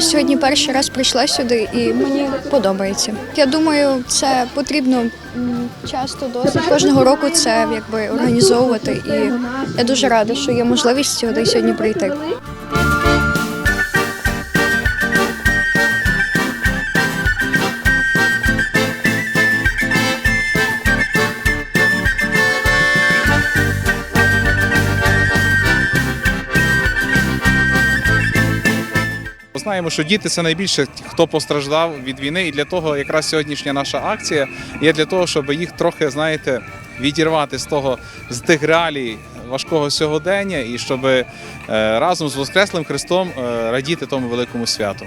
Сьогодні перший раз прийшла сюди і мені подобається. Я думаю, це потрібно часто досить кожного року це якби організовувати. І я дуже рада, що є можливість сюди сьогодні прийти. Знаємо, що діти це найбільше хто постраждав від війни, і для того якраз сьогоднішня наша акція є для того, щоб їх трохи, знаєте, відірвати з того з тих реалій важкого сьогодення, і щоб е, разом з Воскреслим Христом е, радіти тому великому святу.